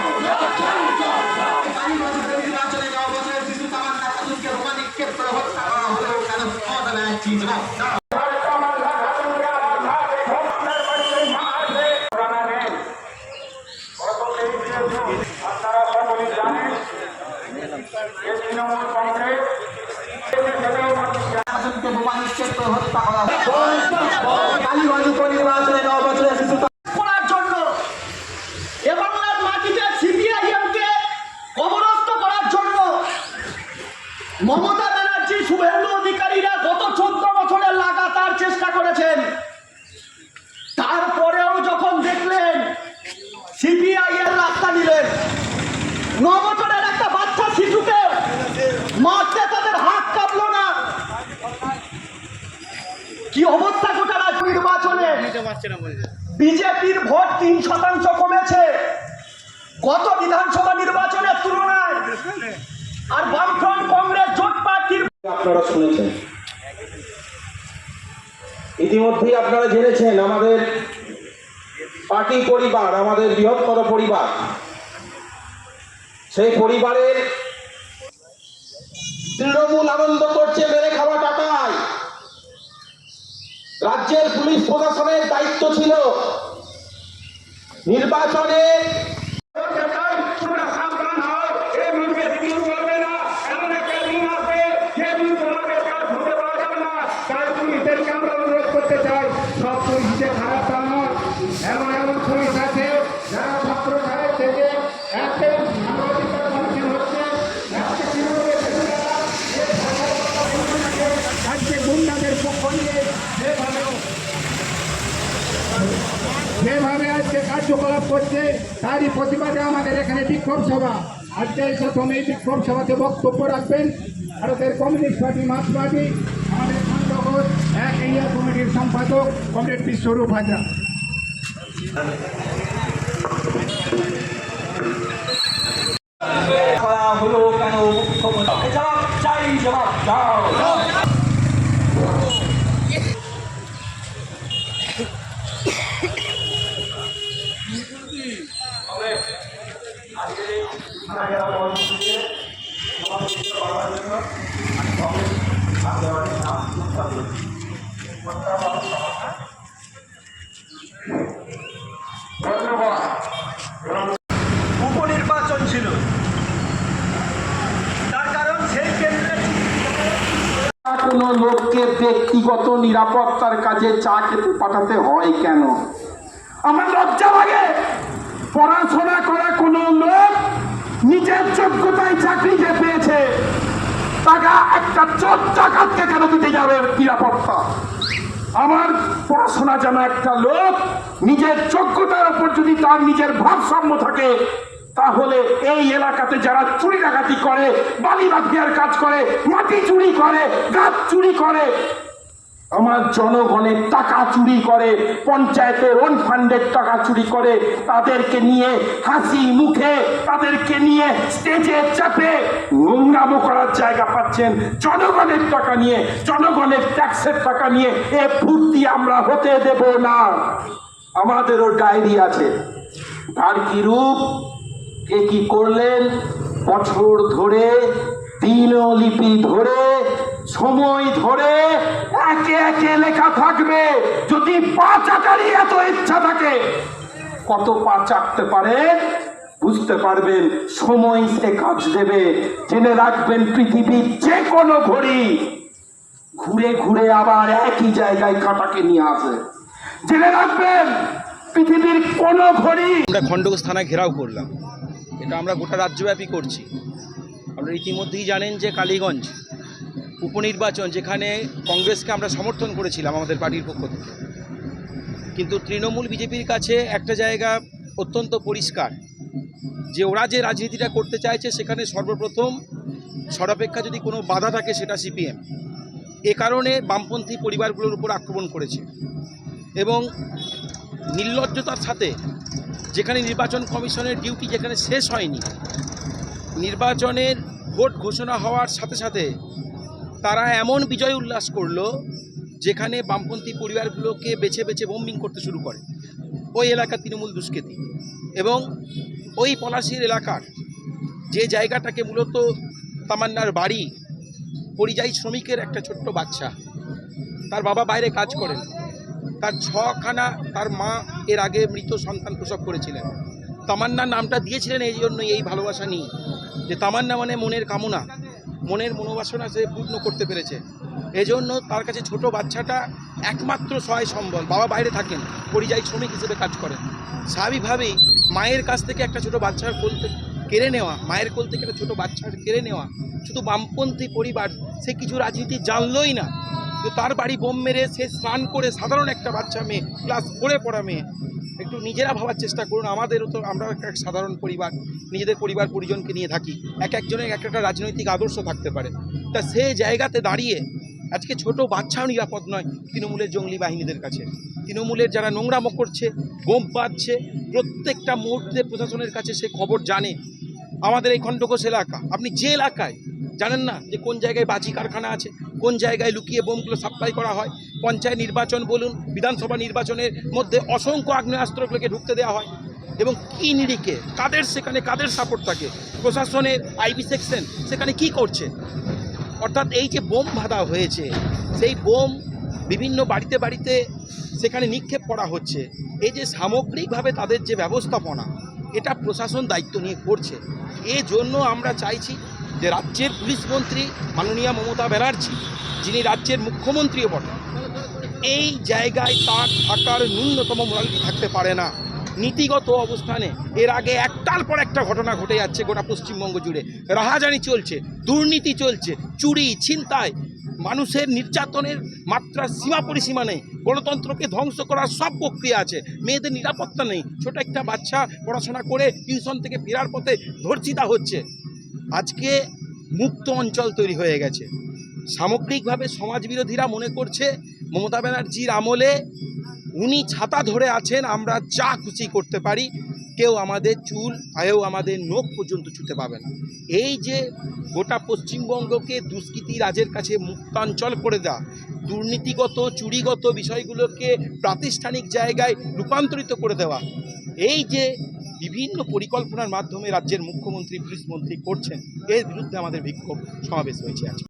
No. হত্যা করা কালীগঞ্জ উপনির্বাচনে নবছরে মমতা ব্যানার্জি শুভেন্দু অধিকারীরা গত চোদ্দ বছরের লাগাতার চেষ্টা করেছেন। তারপরেও যখন দেখলেন সিপিআইএম রাস্তা নিলেন। ন বছরের একটা বাচ্চা শিশুকে মারতে তাদের হাত কাঁপলো না। কি অবস্থা গোটা নির্বাচনে? বিজেপির ভোট তিন শতাংশ কমেছে। গত বিধানসভা নির্বাচনের তুলনায় আর বামফ্রন্ট কংগ্রেস জোট পার্টির আপনারা শুনেছেন। ইতিমধ্যেই আপনারা জেনেছেন আমাদের পার্টি পরিবার, আমাদের বৃহত্তর পরিবার। সেই পরিবারের তৃণমূল আনন্দ করছে, মেরে খাওয়া টাকায়। রাজ্যের পুলিশ প্রশাসনের দায়িত্ব ছিল নির্বাচনে যেভাবে আজকে কার্যকলাপ করছে, তারই প্রতিবাদে আমাদের এখানে বিক্ষোভ সভা। আজকে প্রথম এই বিক্ষোভ সভাতে বক্তব্য রাখবেন ভারতের কমিউনিস্ট পার্টি মার্ক্স পার্টি, আমাদের ঘোষ এক এরিয়া কমিটির সম্পাদক, কমরেড বিশ্বরূপ হাজরা। হলো কেন? মুখ্যমন্ত্রী চাই, জবাব দাও উপনির্বাচন ছিল। তার কারণ সেই কেন্দ্রে কোনো লোককে ব্যক্তিগত নিরাপত্তার কাজে চা খেতে পাঠাতে হয় কেন? আমার লজ্জা লাগে। পড়াশোনা করা কোনো লোক নিজের যোগ্যতায় চাকরি যে পেয়েছে টাকা একটা চোর ডাকাতকে কেন দিতে যাবে নিরাপত্তা? আমার পড়াশোনা জানা একটা লোক নিজের যোগ্যতার উপর যদি তার নিজের ভারসাম্য থাকে, তাহলে এই এলাকাতে যারা চুরি ডাকাতি করে, বালি মাফিয়ার কাজ করে, মাটি চুরি করে, গাছ চুরি করে আমার জনগণের টাকা চুরি করে, পঞ্চায়েতের ওন ফান্ডের টাকা চুরি করে, তাদেরকে নিয়ে হাসি মুখে, তাদেরকে নিয়ে স্টেজে চাপে নোংরামো করার জায়গা পাচ্ছেন জনগণের টাকা নিয়ে, জনগণের ট্যাক্সের টাকা নিয়ে এ ফুর্তি আমরা হতে দেব না। আমাদেরও ডায়েরি আছে। তার কি রূপ? কে কি করলেন? বছর ধরে দিনলিপি ধরে সময় ধরে একে একে লেখা থাকবে। যদি পাঁচ আকারই এত ইচ্ছা থাকে, কত পা চাকতে পারে, বুঝতে পারবেন, সময় সে কাজ দেবে। জেনে রাখবেন, পৃথিবীর যে কোনো ঘড়ি ঘুরে ঘুরে আবার একই জায়গায় কাটাকে নিয়ে আসে জেনে রাখবেন, পৃথিবীর কোনো ঘড়ি আমরা খণ্ডঘোষ থানা ঘেরাও করলাম। এটা আমরা গোটা রাজ্যব্যাপী করছি। আপনারা ইতিমধ্যেই জানেন যে কালীগঞ্জ উপনির্বাচন যেখানে কংগ্রেসকে আমরা সমর্থন করেছিলাম আমাদের পার্টির পক্ষ থেকে। কিন্তু তৃণমূল বিজেপির কাছে একটা জায়গা অত্যন্ত পরিষ্কার, যে ওরা যে রাজনীতিটা করতে চাইছে সেখানে সর্বপ্রথম সর্বাপেক্ষা যদি কোনো বাধা থাকে সেটা সিপিএম। এ কারণে বামপন্থী পরিবারগুলোর উপর আক্রমণ করেছে এবং নির্লজ্জতার সাথে যেখানে নির্বাচন কমিশনের ডিউটি যেখানে শেষ হয়নি, নির্বাচনের ভোট ঘোষণা হওয়ার সাথে সাথে তারা এমন বিজয় উল্লাস করল যেখানে বামপন্থী পরিবারগুলোকে বেছে বেছে বোম্বিং করতে শুরু করে। ওই এলাকার তৃণমূল দুষ্কৃতী। এবং ওই পলাশির এলাকার যে জায়গাটাকে মূলত তামান্নার বাড়ি, পরিযায়ী শ্রমিকের একটা ছোট্ট বাচ্চা, তার বাবা বাইরে কাজ করেন। তার ছখানা তার মা এর আগে মৃত সন্তান প্রসব করেছিলেন। তামান্না নামটা দিয়েছিলেন এই জন্য এই ভালোবাসা নিয়ে। যে তামান্না মানে মনের কামনা। মনের মনোবাসনা সে পূর্ণ করতে পেরেছে। এজন্য তার কাছে ছোট বাচ্চাটা একমাত্র সহায় সম্বল। বাবা বাইরে থাকেন, পরিযায়ী শ্রমিক হিসেবে কাজ করেন। স্বাভাবিকভাবেই মায়ের কাছ থেকে একটা ছোট বাচ্চার কোল কেড়ে নেওয়া, মায়ের কোল থেকে ছোট বাচ্চার কেড়ে নেওয়া, শুধু বামপন্থী পরিবার, সে কিছু রাজনীতি জানলই না। তো তার বাড়ি বোম মেরে সে স্নান করে সাধারণ একটা বাচ্চা মেয়ে, ক্লাস ফোরে পড়া মেয়ে, একটু নিজেরা ভাবার চেষ্টা করুন আমাদেরও তো আমরাও একটা সাধারণ পরিবার, নিজেদের পরিবার পরিজনকে নিয়ে থাকি, এক একজনের এক একটা রাজনৈতিক আদর্শ থাকতে পারে। তা সে জায়গাতে দাঁড়িয়ে, আজকে ছোট বাচ্চাও নিরাপদ নয় তৃণমূলের জঙ্গলি বাহিনীদের কাছে। তৃণমূলের যারা নোংরামো করছে, বোম পাচ্ছে, প্রত্যেকটা মুহূর্তে প্রশাসনের কাছে সে খবর জানে আমাদের এই খণ্ডকোষ এলাকা। আপনি যে এলাকায় জানেন না যে কোন জায়গায় বাজি কারখানা আছে, কোন জায়গায় লুকিয়ে বোমগুলো সাপ্লাই করা হয়, পঞ্চায়েত নির্বাচন বলুন, বিধানসভা নির্বাচনের মধ্যে অসংখ্য আগ্নেয়াস্ত্রগুলোকে ঢুকতে দেওয়া হয় এবং কি নিরিখে, কাদের সেখানে কাদের সাপোর্ট থাকে, প্রশাসনের আইবি সেকশন সেখানে কি করছে? অর্থাৎ এই যে বোম বাঁধা হয়েছে, সেই বোম বিভিন্ন বাড়িতে বাড়িতে সেখানে নিক্ষেপ করা হচ্ছে। এই যে সামগ্রিকভাবে তাদের যে ব্যবস্থাপনা এটা প্রশাসন দায়িত্ব নিয়ে করছে। এই জন্য আমরা চাইছি যে রাজ্যের পুলিশ মন্ত্রী মাননীয় মমতা ব্যানার্জি, যিনি রাজ্যের মুখ্যমন্ত্রীও বটেন এই জায়গায় তার থাকার ন্যূনতম মোরালিটি থাকতে পারে না। নীতিগত অবস্থানে এর আগে একটার পর একটা ঘটনা ঘটে যাচ্ছে গোটা পশ্চিমবঙ্গ জুড়ে। রাহাজানি চলছে, দুর্নীতি চলছে, চুরি, ছিনতাই, মানুষের নির্যাতনের মাত্রা সীমা পরিসীমা নেই। গণতন্ত্রকে ধ্বংস করার সব প্রক্রিয়া আছে। মেয়েদের নিরাপত্তা নেই। ছোট একটা বাচ্চা পড়াশোনা করে টিউশন থেকে ফেরার পথে ধর্ষিতা হচ্ছে। আজকে মুক্ত অঞ্চল তৈরি হয়ে গেছে। সামগ্রিকভাবে সমাজ বিরোধীরা মনে করছে, মমতা ব্যানার্জির আমলে উনি ছাতা ধরে আছেন, আমরা যা খুশি করতে পারি। কেউ আমাদের চুল, কেউ আমাদের নখ পর্যন্ত ছুতে পাবে না। এই যে গোটা পশ্চিমবঙ্গকে দুষ্কৃতী রাজের কাছে মুক্তাঞ্চল করে দেওয়া দুর্নীতিগত, চুরিগত বিষয়গুলোকে প্রাতিষ্ঠানিক জায়গায় রূপান্তরিত করে দেওয়া। এই যে বিভিন্ন পরিকল্পনার মাধ্যমে রাজ্যের মুখ্যমন্ত্রী, পুলিশ মন্ত্রী করছেন, এর বিরুদ্ধে আমাদের বিক্ষোভ সমাবেশ হয়েছে আজকে।